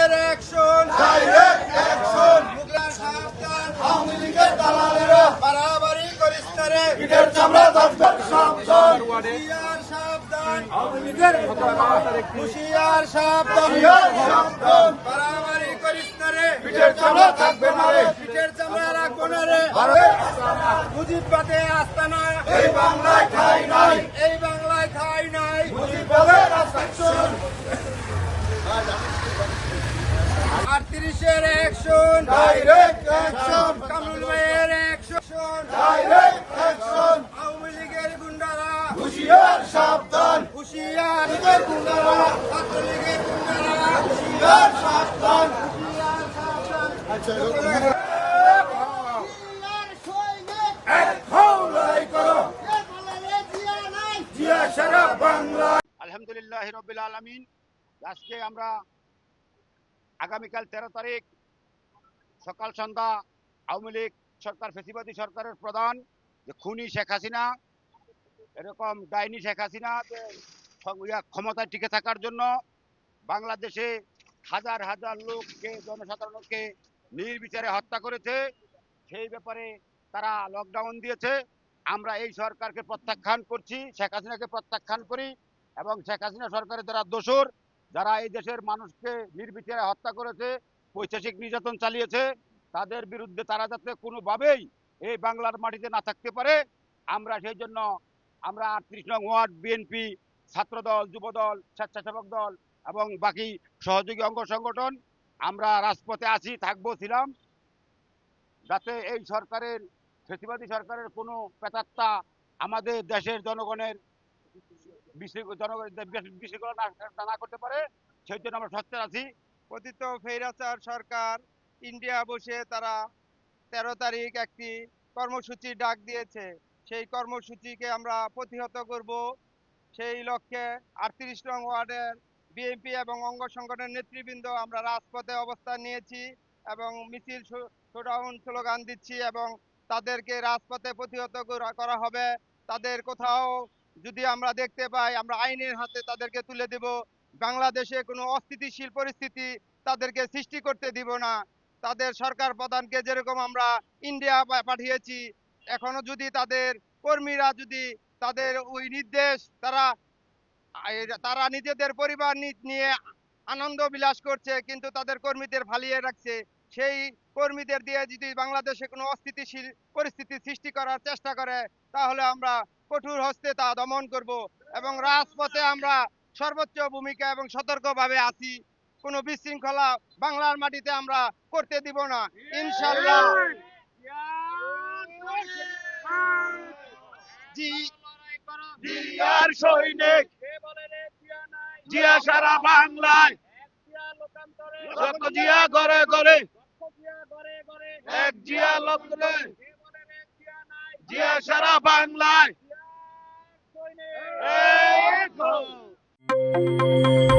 দালালের action direct action মুগলার সাবধান। আওয়ামী লীগের পাতে আস্তানা এই বাংলায় ঠাই নাই। এই বাংলায় ঠাই নাই। মুজিব পাতে আস্তানা আটত্রিশের অ্যাকশন ডাইরেক্ট অ্যাকশন কামরুল ভাইয়ের অ্যাকশন ডাইরেক্ট অ্যাকশন আওয়ামী লীগের গুন্ডারা হুঁশিয়ার সাবধান। হুঁশিয়ার লীগের গুন্ডারা। ছাত্রলীগের গুন্ডারা হুঁশিয়ার সাবধান। জিয়া সারা বাংলা। আলহামদুলিল্লাহ রবিল আলমিন। আজকে আমরা আগামীকাল তেরো তারিখ সকাল সন্ধ্যা আওয়ামী লীগ সরকার, ফেসিবাদী সরকারের প্রধান যে খুনি শেখ হাসিনা, এরকম ডাইনি শেখ হাসিনা ক্ষমতায় টিকে থাকার জন্য বাংলাদেশে হাজার হাজার লোককে, জনসাধারণকে নির্বিচারে হত্যা করেছে। সেই ব্যাপারে তারা লকডাউন দিয়েছে। আমরা এই সরকারকে প্রত্যাখ্যান করছি, শেখ হাসিনাকে প্রত্যাখ্যান করি এবং শেখ হাসিনা সরকারের যারা দোষর যারা এই দেশের মানুষকে নির্বিচারে হত্যা করেছে পৈশাসিক নির্যাতন চালিয়েছে, তাদের বিরুদ্ধে তারা যাতে কোনোভাবেই এই বাংলার মাটিতে না থাকতে পারে, আমরা সেই জন্য আমরা আটত্রিশ নং ওয়ার্ড বিএনপি, ছাত্রদল, যুবদল, স্বেচ্ছাসেবক দল এবং বাকি সহযোগী অঙ্গ সংগঠন, আমরা রাজপথে আছি, থাকব, ছিলাম। যাতে এই সরকারের, ফেসিবাদী সরকারের কোনো পেতাত্তা আমাদের দেশের জনগণের বিশৃঙ্খল না- করতে পারে, সেই জন্য আমরা সচ্চার আছি। পতিত ফেরাচার সরকার ইন্ডিয়া বসে তারা তেরো তারিখ একটি কর্মসূচি ডাক দিয়েছে। সেই কর্মসূচিকে আমরা প্রতিহত করব। সেই লক্ষ্যে আটত্রিশ নং ওয়ার্ডের বিএনপি এবং অঙ্গ সংগঠনের নেতৃবৃন্দ আমরা রাজপথে অবস্থান নিয়েছি এবং মিছিল শোডাউন স্লোগান দিচ্ছি এবং তাদেরকে রাজপথে প্রতিহত করা হবে। তাদের কোথাও যদি আমরা দেখতে পাই, আমরা আইনের হাতে তাদেরকে তুলে দেব। বাংলাদেশে কোনো অস্থিতিশীল পরিস্থিতি তাদেরকে সৃষ্টি করতে দিব না। তাদের সরকার প্রধানকে যেরকম আমরা ইন্ডিয়া পাঠিয়েছি, এখনও যদি তাদের কর্মীরা যদি তাদের ওই নির্দেশ, তারা তারা নিজেদের পরিবার নিয়ে আনন্দ বিলাস করছে, কিন্তু তাদের কর্মীদের ফালিয়ে রাখছে, সেই কর্মীদের দিয়ে যদি বাংলাদেশে কোনো অস্থিতিশীল পরিস্থিতি সৃষ্টি করার চেষ্টা করে, তাহলে আমরা কঠোর হস্তে তা দমন করব এবং রাজপথে আমরা সর্বোচ্চ ভূমিকা এবং সতর্কভাবে আছি। কোনো বিশৃঙ্খলা বাংলার মাটিতে আমরা করতে দিব না। ইনশাল্লাহ সৈনিক। জিয়া সারা বাংলায়। এক জিয়া জিয়া সারা বাংলায়। Música